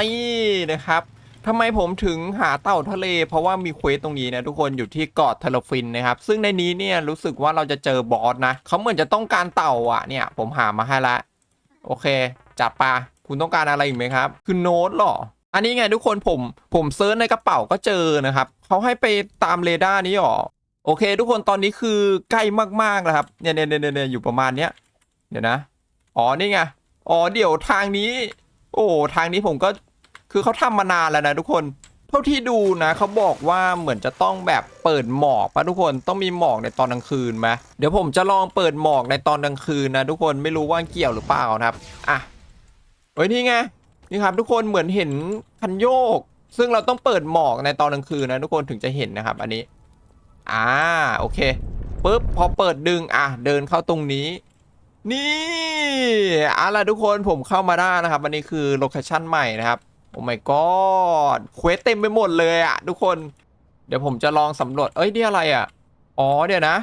นี่นะครับทำไมผมถึงหาเต่าทะเล เพราะว่ามีเควสตรงนี้นะทุกคนอยู่ที่เกาะเทเลฟินนะครับ ซึ่งในนี้เนี่ยรู้สึกว่าเราจะเจอบอสนะเขาเหมือนจะต้องการเต่าอะเนี่ย ผมหามาให้ละโอเคจัดปะคุณต้องการอะไรอีกไหมครับคือโน้ตเหรอ อันนี้ไงทุกคนผมผมเซิร์ชในกระเป๋าก็เจอนะครับเขาให้ไปตามเรดาร์นี้หรอโอเค ทุกคนตอนนี้คือใกล้มากๆแล้วครับเนี่ยเนี่ยเนี่ยเนี่ยอยู่ประมาณเนี้ยเดี๋ยวนะอ๋อนี่ไงอ๋อเดี๋ยวทางนี้ โอ้ทางนี้ผมก็คือเขาทำมานานแล้วนะทุกคน เท่าที่ดูนะเขาบอกว่าเหมือนจะต้องแบบเปิดหมอกปะทุกคนต้องมีหมอกในตอนกลางคืนไหมเดี๋ยวผมจะลองเปิดหมอกในตอนกลางคืนนะทุกคนไม่รู้ว่าเกี่ยวหรือเปล่านะครับอะเฮ้ยนี่ไงนี่ครับทุกคนเหมือนเห็นคันโยก ซึ่งเราต้องเปิดหมอกในตอนกลางคืนนะทุกคนถึงจะเห็นนะครับ อันนี้ อ่าโอเคปุ๊บพอเปิดดึงอะเดินเข้าตรงนี้ นี่เอาล่ะทุกคนผมเข้ามาได้นะครับอันนี้คือโลเคชั่นใหม่นะครับ โอ้ my god เควสเต็มไปหมดเลยอะทุกคน เดี๋ยวผมจะลองสำรวจ เอ้ยนี่อะไรอะอ๋อเดี๋ยวนะ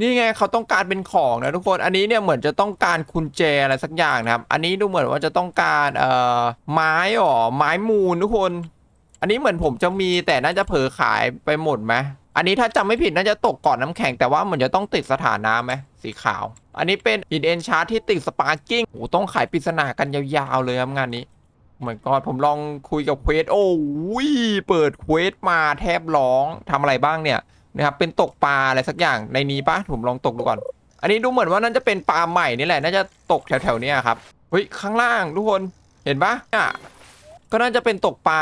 นี่ไงเขาต้องการเป็นของนะทุกคน อันนี้เนี่ยเหมือนจะต้องการกุญแจอะไรสักอย่างนะครับ อันนี้ดูเหมือนว่าจะต้องการเอ่อไม้อ๋อไม้มูลทุกคน อันนี้เหมือนผมจะมีแต่น่าจะเผลอขายไปหมดไหม อันนี้ถ้าจำไม่ผิดน่าจะตกก่อนน้ำแข็งแต่ว่าเหมือนจะต้องติดสถานะไหมสีขาว อันนี้เป็นอินเอนชาร์ที่ติดสปาร์กิ้งโอ้ต้องขายปริศนากันยาวๆเลยครับงานนี้เหมือนก่อนผมลองคุยกับเควสโอ้ยเปิดเควสมาแทบร้องทำอะไรบ้างเนี่ยนะครับเป็นตกปลาอะไรสักอย่างในนี้ปะผมลองตกดูก่อน อันนี้ดูเหมือนว่าน่าจะเป็นปลาใหม่นี่แหละน่าจะตกแถวๆนี้ครับเฮ้ยข้างล่างทุกคนเห็นปะอะก็น่าจะเป็นตกปลา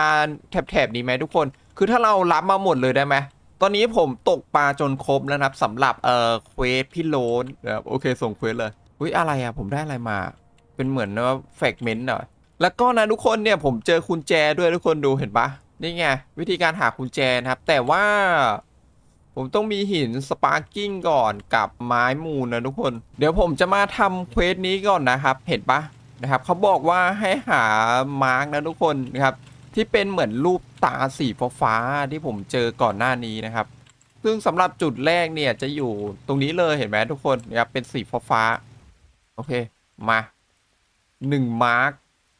แถบๆนี้ไหมทุกคน คือถ้าเรารับมาหมดเลยได้ไหม ตอนนี้ผมตกปลาจนครบแล้วนะครับสำหรับเอ่อเควสพี่โลนนะครับโอเคส่งเควสเลยอุ้ยอะไรอะผมได้อะไรมา เป็นเหมือนว่าแฟกเมนต์หน่อยแล้วก็นะทุกคนเนี่ยผมเจอกุญแจด้วยทุกคนดูเห็นปะนี่ไงวิธีการหากุญแจนะครับ แต่ว่าผมต้องมีหินสปาร์กิ้งก่อนกับไม้มูลนะทุกคน เดี๋ยวผมจะมาทำเควสนี้ก่อนนะครับ เห็นปะนะครับเขาบอกว่าให้หามาร์กนะทุกคนนะครับ ที่เป็นเหมือนรูปตาสีฟ้าที่ผมเจอก่อนหน้านี้นะครับ ซึ่งสำหรับจุดแรกเนี่ยจะอยู่ตรงนี้เลยเห็นไหมทุกคนนะครับเป็นสีฟ้าโอเคมาหนึ่งมาร์ก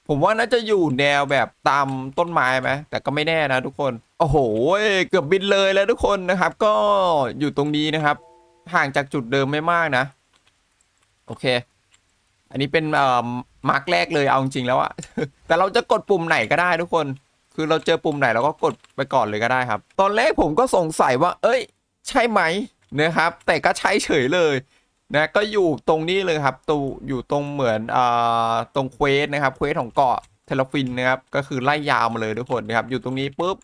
ผมว่าน่าจะอยู่แนวแบบตามต้นไม้ไหมแต่ก็ไม่แน่นะทุกคน โอ้โห เกือบบินเลยแล้วทุกคนนะครับ ก็อยู่ตรงนี้นะครับ ห่างจากจุดเดิมไม่มากนะ โอเค อันนี้เป็นเอ่อมาร์กแรกเลยเอาจริงแล้วอะแต่เราจะกดปุ่มไหนก็ได้ทุกคน คือเราเจอปุ่มไหนเราก็กดไปก่อนเลยก็ได้ครับ ตอนแรกผมก็สงสัยว่า เอ้ย ใช่ไหมนะครับ แต่ก็ใช้เฉยเลยนะก็อยู่ตรงนี้เลยครับตูอยู่ตรงเหมือนอ่าตรงเควสนะครับเควสของเกาะเทเลฟินนะครับก็คือไล่ยาวมาเลยทุกคนนะครับอยู่ตรงนี้ปุ๊บ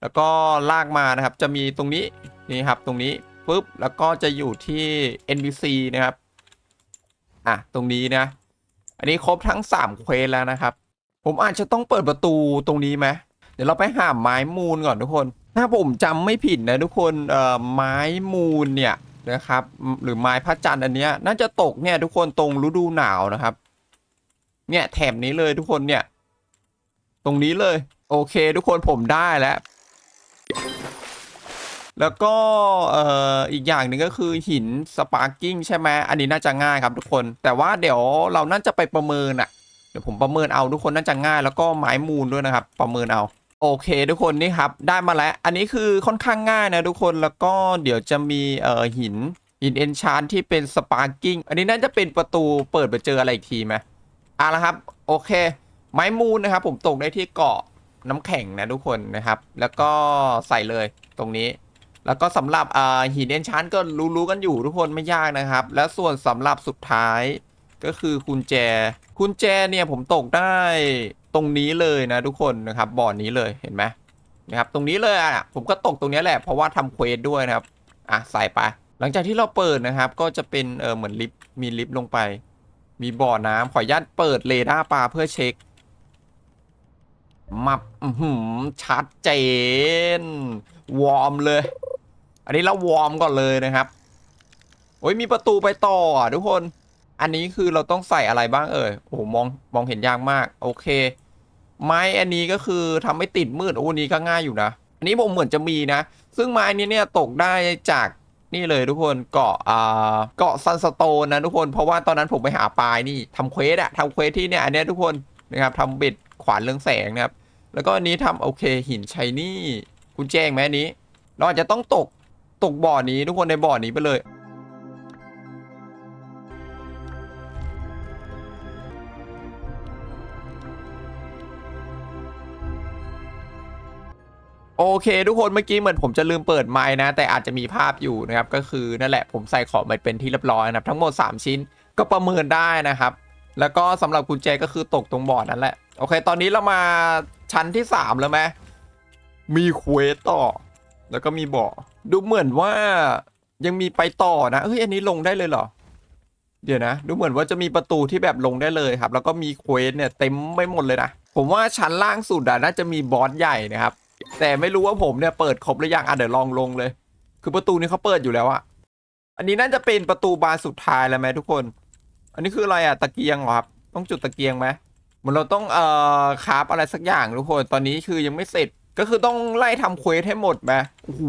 แล้วก็ลากมานะครับจะมีตรงนี้นี่ครับตรงนี้ปุ๊บแล้วก็จะอยู่ที่ NPC นะครับอะตรงนี้นะอันนี้ครบทั้ง 3 เควสแล้วนะครับ ผมอาจจะต้องเปิดประตูตรงนี้ไหม เดี๋ยวเราไปหาไม้มูลก่อนทุกคน ถ้าผมจำไม่ผิดนะทุกคนเอ่อไม้มูลเนี่ยนะครับหรือไม้พระจันทร์อันเนี้ยน่าจะตกเนี่ยทุกคนตรงฤดูหนาวนะครับ เนี่ยแถบนี้เลยทุกคนเนี่ย ตรงนี้เลย โอเค ทุกคนผมได้แล้ว แล้วก็เอ่ออีกอย่างหนึ่งก็คือหินสปาร์กิ้งใช่ไหมอันนี้น่าจะง่ายครับทุกคน แต่ว่าเดี๋ยวเราน่าจะไปประเมินอะเดี๋ยวผมประเมินเอาทุกคนน่าจะง่ายแล้วก็ไม้มูลด้วยนะครับ ประเมินเอา โอเคทุกคนนี่ครับได้มาแล้ว อันนี้คือค่อนข้างง่ายนะทุกคนแล้วก็เดี๋ยวจะมีเอ่อหินหินเอนชานที่เป็นสปาร์กิ้งอันนี้น่าจะเป็นประตูเปิดไปเจออะไรอีกทีไหมเอาละครับ โอเค ไม้มูลนะครับผมตกได้ที่เกาะน้ำแข็งนะทุกคนนะครับ แล้วก็ใส่เลยตรงนี้ แล้วก็สำหรับอ่าหินเอนชานก็รู้ๆกันอยู่ทุกคนไม่ยากนะครับ แล้วส่วนสำหรับสุดท้ายก็คือกุญแจกุญแจเนี่ยผมตกได้ ตรงนี้เลยนะทุกคนนะครับบ่อนนี้เลยเห็นไหมนะครับตรงนี้เลยอะผมก็ตกตรงนี้แหละเพราะว่าทำเควสด้วยนะครับอะใส่ไป หลังจากที่เราเปิดนะครับ ก็จะเป็นเออเหมือนลิฟต์มีลิฟต์ลงไป มีบ่อน้ำขออนุญาตเปิดเรดาร์ปลาเพื่อเช็คมับอื้อหือชัดเจน วอร์มเลย อันนี้เราวอร์มก่อนเลยนะครับ โอ้ยมีประตูไปต่ออะทุกคน อันนี้คือเราต้องใส่อะไรบ้างเอ่ย โอ้โหมองมองเห็นยากมาก โอเค ไม้อันนี้ก็คือทำให้ติดมืดโอ้นี้ก็ง่ายอยู่นะ อันนี้ผมเหมือนจะมีนะ ซึ่งไม้นี้เนี่ยตกได้จากนี่เลยทุกคนเกาะอ่าเกาะซันสโตนนะทุกคนเพราะว่าตอนนั้นผมไปหาปลายนี่ทำเควสอะทำเควสที่เนี่ยอันนี้ทุกคนนะครับทำเบ็ดขวานเรืองแสงนะครับแล้วก็อันนี้ทำโอเคหินชัยนี่คุณแจ้งไหมอันนี้ เราอาจจะต้องตกตกบ่อนี้ทุกคนในบ่อนี้ไปเลย โอเค ทุกคนเมื่อกี้เหมือนผมจะลืมเปิดไมค์นะ แต่อาจจะมีภาพอยู่นะครับ ก็คือนั่นแหละผมใส่ของไปเป็นที่เรียบร้อยนะครับ ทั้งหมด 3 ชิ้นก็ประเมินได้นะครับ แล้วก็สำหรับกุญแจก็คือตกตรงบอร์ดนั่นแหละ โอเค ตอนนี้เรามาชั้นที่ 3 แล้วไหมมีเควสต่อ แล้วก็มีบ่อดูเหมือนว่ายังมีไปต่อนะเฮ้ยอันนี้ลงได้เลยเหรอ เดี๋ยวนะ ดูเหมือนว่าจะมีประตูที่แบบลงได้เลยครับ แล้วก็มีเควสเนี่ยเต็มไม่หมดเลยนะผมว่าชั้นล่างสุดอะน่าจะมีบอสใหญ่นะครับ แต่ไม่รู้ว่าผมเนี่ยเปิดครบหรือยังอะเดี๋ยวลองลงเลย คือประตูนี้เขาเปิดอยู่แล้วอะอันนี้น่าจะเป็นประตูบานสุดท้ายแล้วไหมทุกคน อันนี้คืออะไรอะตะเกียงเหรอครับ ต้องจุดตะเกียงไหมเหมือนเราต้องเอ่อคราฟอะไรสักอย่างทุกคน ตอนนี้คือยังไม่เสร็จก็คือต้องไล่ทำเควสให้หมดไหมโอ้โห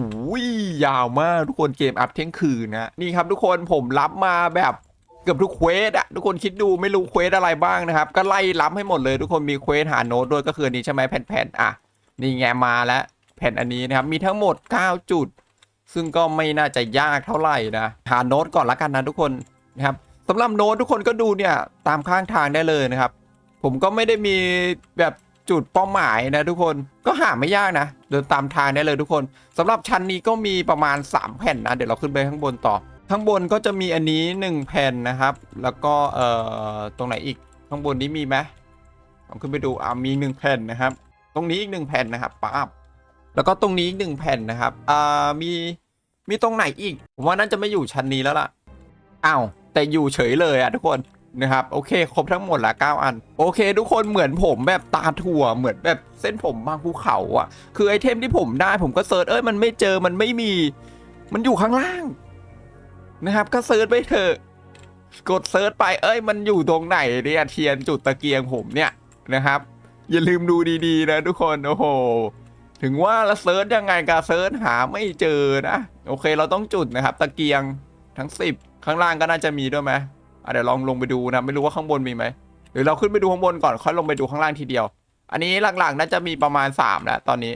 ยาวมากทุกคนเกมอัพเที่ยงคืนนะนี่ครับทุกคนผมรับมาแบบเกือบทุกเควสอะทุกคนคิดดูไม่รู้เควสอะไรบ้างนะครับ ก็ไล่รับให้หมดเลยทุกคนมีเควสหาโน้ตด้วยก็คือนนี้ใช่ไหมแผ่นๆอะ นี่ไงมาแล้วแผ่นอันนี้นะครับมีทั้งหมด 9 จุด ซึ่งก็ไม่น่าจะยากเท่าไหร่นะหาโน้ตก่อนละกันนะทุกคนนะครับสำหรับโน้ตทุกคนก็ดูเนี่ยตามข้างทางได้เลยนะครับ ผมก็ไม่ได้มีแบบจุดเป้าหมายนะทุกคนก็หาไม่ยากนะ เดินตามทางได้เลยทุกคนสำหรับชั้นนี้ก็มีประมาณ 3 แผ่นนะ เดี๋ยวเราขึ้นไปข้างบนต่อ ข้างบนก็จะมีอันนี้ 1 แผ่นนะครับ แล้วก็เอ่อตรงไหนอีกข้างบนนี้มีไหมลองขึ้นไปดูอ่ามีหนึ่งแผ่นนะครับ ตรงนี้อีกหนึ่งแผ่นนะครับป๊าบแล้วก็ตรงนี้อีกหนึ่งแผ่นนะครับอ่ามีมีตรงไหนอีก ผมว่าน่าจะไม่อยู่ชั้นนี้แล้วล่ะอ้าวแต่อยู่เฉยเลยอะทุกคนนะครับโอเคครบทั้งหมดละ9อัน โอเค ทุกคนเหมือนผมแบบตาถั่วเหมือนแบบเส้นผมบางภูเขาอะคือไอเทมที่ผมได้ผมก็เซิร์ชเอ้ยมันไม่เจอมันไม่มี มันอยู่ข้างล่าง นะครับ ก็เซิร์ชไปเถอะกดเซิร์ชไปเอ้ยมันอยู่ตรงไหนเนี่ยเทียนจุดตะเกียงผมเนี่ยนะครับ อย่าลืมดูดีๆนะทุกคน โอ้โห ถึงว่าละเซิร์ชยังไงกาเซิร์ชหาไม่เจอนะ โอเคเราต้องจุดนะครับ ตะเกียงทั้ง 10 ข้างล่างก็น่าจะมีด้วยไหมอะเดี๋ยวลองลงไปดูนะ ไม่รู้ว่าข้างบนมีไหม หรือเราขึ้นไปดูข้างบนก่อนค่อยลงไปดูข้างล่างทีเดียว อันนี้หลักๆน่าจะมีประมาณ3แล้วตอนนี้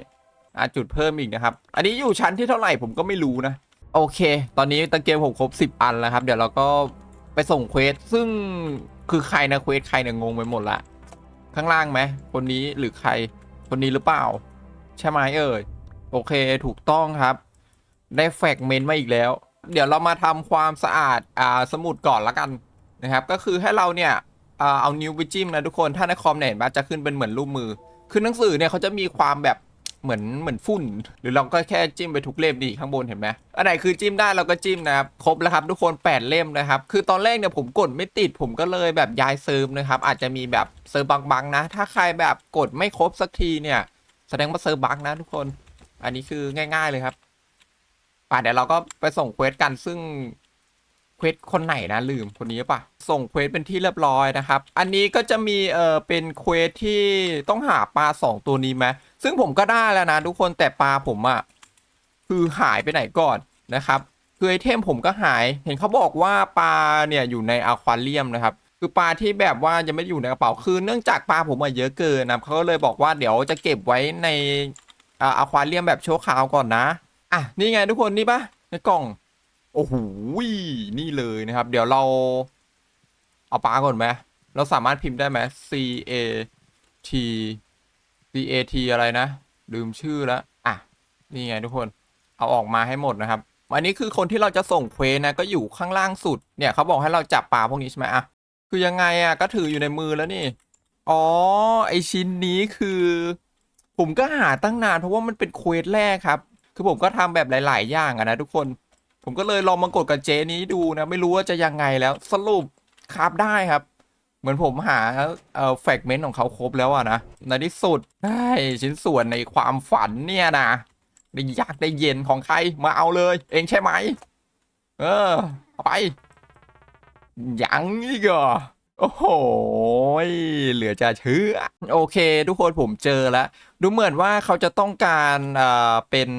อะจุดเพิ่มอีกนะครับ อันนี้อยู่ชั้นที่เท่าไหร่ผมก็ไม่รู้นะ โอเค ตอนนี้ตะเกียงผมครบ 10 อันแล้วครับ เดี๋ยวเราก็ไปส่งเควสซึ่งคือใครนะเควสใครเนี่ยงงไปหมดละ ข้างล่างไหมคนนี้หรือใคร คนนี้หรือเปล่า ใช่ไหมเอ่ยโอเคถูกต้องครับ ได้แฟกเมนต์มาอีกแล้ว เดี๋ยวเรามาทำความสะอาดอ่าสมุดก่อนละกันนะครับ ก็คือให้เราเนี่ยเอานิ้วไปจิ้มนะทุกคนถ้าในคอมเนี่ยเห็นปะจะขึ้นเป็นเหมือนรูปมือ คือหนังสือเนี่ยเขาจะมีความแบบ เหมือนเหมือนฝุ่น หรือเราก็แค่จิ้มไปทุกเล่มดีข้างบนเห็นไหมอันไหนคือจิ้มได้เราก็จิ้มนะครับครบแล้วครับทุกคน 8 เล่มนะครับ คือตอนแรกเนี่ยผมกดไม่ติดผมก็เลยแบบย้ายเซิร์ฟนะครับอาจจะมีแบบเซิร์ฟบังๆนะ ถ้าใครแบบกดไม่ครบสักทีเนี่ย แสดงว่าเซิร์ฟบังนะทุกคน อันนี้คือง่าย ๆเลยครับป่ะเดี๋ยวเราก็ไปส่งเควสกันซึ่งเควสคนไหนนะลืมคนนี้ป่ะ ส่งเควสเป็นที่เรียบร้อยนะครับ อันนี้ก็จะมีเออเป็นเควสที่ต้องหาปลาสองตัวนี้ไหม ซึ่งผมก็ได้แล้วนะทุกคนแต่ปลาผมอะคือหายไปไหนก่อนนะครับคือไอเทมผมก็หายเห็นเขาบอกว่าปลาเนี่ยอยู่ในอะควาเรียมนะครับคือปลาที่แบบว่ายังไม่อยู่ในกระเป๋าคือเนื่องจากปลาผมอะเยอะเกินนะเขาก็เลยบอกว่าเดี๋ยวจะเก็บไว้ในอ่าอควาเรียมแบบชั่วคราวก่อนนะอะนี่ไงทุกคนนี่ปะในกล่องโอ้โหนี่เลยนะครับ เดี๋ยวเราเอาปลาก่อนไหมเราสามารถพิมพ์ได้ไหม C A T C A T อะไรนะ ลืมชื่อแล้วอะ นี่ไงทุกคน เอาออกมาให้หมดนะครับอันนี้คือคนที่เราจะส่งเควสนะ ก็อยู่ข้างล่างสุด เนี่ยเขาบอกให้เราจับปลาพวกนี้ใช่ไหมอะ คือยังไงอะ ก็ถืออยู่ในมือแล้วนี่ อ๋อ ไอชิ้นนี้คือ ผมก็หาตั้งนานเพราะว่ามันเป็นเควสแรกครับ คือผมก็ทำแบบหลาย ๆ อย่างอะนะทุกคน ผมก็เลยลองมากดกับเจนี้ดูนะ ไม่รู้ว่าจะยังไงแล้ว สรุปคราบได้ครับ เหมือนผมหาเอ่อแฟกเมนต์ของเขาครบแล้วอะนะในที่สุดได้ชิ้นส่วนในความฝันเนี่ยนะได้ยากได้เย็นของใครมาเอาเลย เองใช่ไหม เออเอาไปยังอีกเหรอโอ้โห เหลือจะเชื่อ โอเค ทุกคนผมเจอแล้ว ดูเหมือนว่าเขาจะต้องการเอ่อเป็น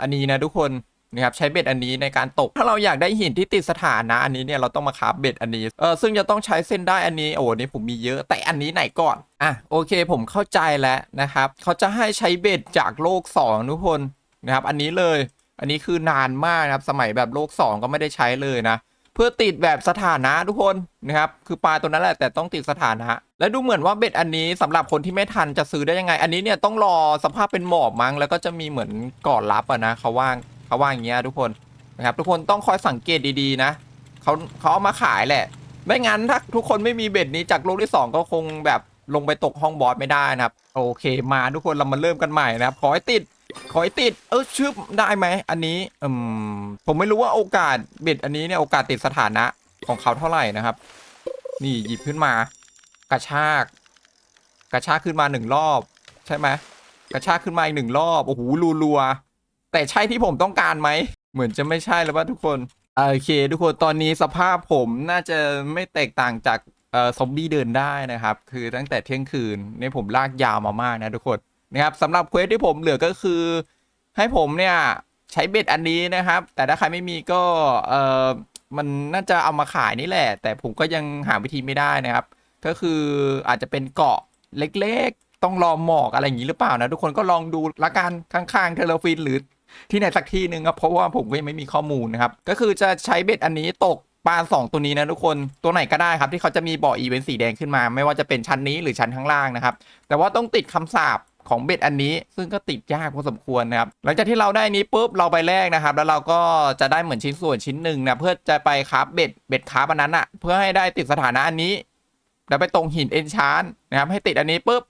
อันนี้นะทุกคน นะครับใช้เบ็ดอันนี้ในการตก ถ้าเราอยากได้หินที่ติดสถานะอันนี้เนี่ยเราต้องมาคราฟเบ็ดอันนี้เออซึ่งจะต้องใช้เส้นได้อันนี้โอ้นี่ผมมีเยอะแต่อันนี้ไหนก่อนอะโอเคผมเข้าใจแล้วนะครับเขาจะให้ใช้เบ็ดจากโลก2ทุกคนนะครับอันนี้เลยอันนี้คือนานมากนะครับสมัยแบบโลก 2 ก็ไม่ได้ใช้เลยนะเพื่อติดแบบสถานะทุกคนนะครับคือปลาตัวนั้นแหละแต่ต้องติดสถานะ และดูเหมือนว่าเบ็ดอันนี้สำหรับคนที่ไม่ทันจะซื้อได้ยังไง อันนี้เนี่ยต้องรอสภาพเป็นหมอบมั้งแล้วก็จะมีเหมือนก่อนรับอะนะเขาว่าง เขาว่าอย่างเงี้ยทุกคนนะครับทุกคนต้องคอยสังเกตดีๆนะเขาเขาเอามาขายแหละ ไม่งั้นถ้าทุกคนไม่มีเบ็ดนี้จากโลกที่ 2 ก็คงแบบลงไปตกห้องบอสไม่ได้นะครับ โอเคมาทุกคนเรามาเริ่มกันใหม่นะครับ ขอให้ติด ขอให้ติด เออชึบได้ไหมอันนี้อืมผมไม่รู้ว่าโอกาสเบ็ดอันนี้เนี่ยโอกาสติดสถานะของเขาเท่าไหร่นะครับ นี่หยิบขึ้นมา กระชาก กระชากขึ้นมาหนึ่งรอบ ใช่ไหมกระชากขึ้นมาอีกหนึ่งรอบโอ้โหรัวๆ แต่ใช่ที่ผมต้องการไหม เหมือนจะไม่ใช่แล้วว่าทุกคน โอเค ทุกคนตอนนี้สภาพผมน่าจะไม่แตกต่างจากซอมบี้เดินได้นะครับ คือตั้งแต่เที่ยงคืนเนี่ยผมลากยาวมามากนะทุกคนนะครับสำหรับเควสที่ผมเหลือก็คือ ให้ผมเนี่ยใช้เบ็ดอันนี้นะครับ แต่ถ้าใครไม่มีก็เออมันน่าจะเอามาขายนี่แหละ แต่ผมก็ยังหาวิธีไม่ได้นะครับ ก็คืออาจจะเป็นเกาะเล็กๆ ต้องรอหมอกอะไรอย่างนี้หรือเปล่านะ ทุกคนก็ลองดูละกันข้างๆเทเลฟินหรือ ที่ไหนสักที่หนึ่งครับเพราะว่าผมก็ยังไม่มีข้อมูลนะครับก็คือจะใช้เบ็ดอันนี้ตกปลาสองตัวนี้นะทุกคนตัวไหนก็ได้ครับ ที่เขาจะมีบ่ออีเวนต์สีแดงขึ้นมา ไม่ว่าจะเป็นชั้นนี้หรือชั้นข้างล่างนะครับ แต่ว่าต้องติดคำสาปของเบ็ดอันนี้ ซึ่งก็ติดยากพอสมควรนะครับ หลังจากที่เราได้นี้ปุ๊บเราไปแลกนะครับ แล้วเราก็จะได้เหมือนชิ้นส่วนชิ้นหนึ่งนะเพื่อจะไปคราฟเบ็ดเบ็ดคราฟอันนั้นอะเพื่อให้ได้ติดสถานะอันนี้ แล้วไปตรงหินเอนชานนะครับให้ติดอันนี้ปุ๊บ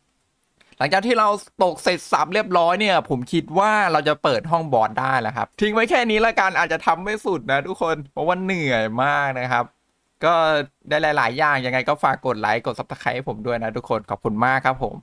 หลังจากที่เราตกเสร็จสับเรียบร้อยเนี่ย ผมคิดว่าเราจะเปิดห้องบอสได้แล้วครับ ทิ้งไว้แค่นี้ละกันอาจจะทำไม่สุดนะทุกคนเพราะว่าเหนื่อยมากนะครับ ก็ได้หลาย ๆ อย่างยังไงก็ฝากกดไลค์กดซับสไครต์ให้ผมด้วยนะทุกคนขอบคุณมากครับผม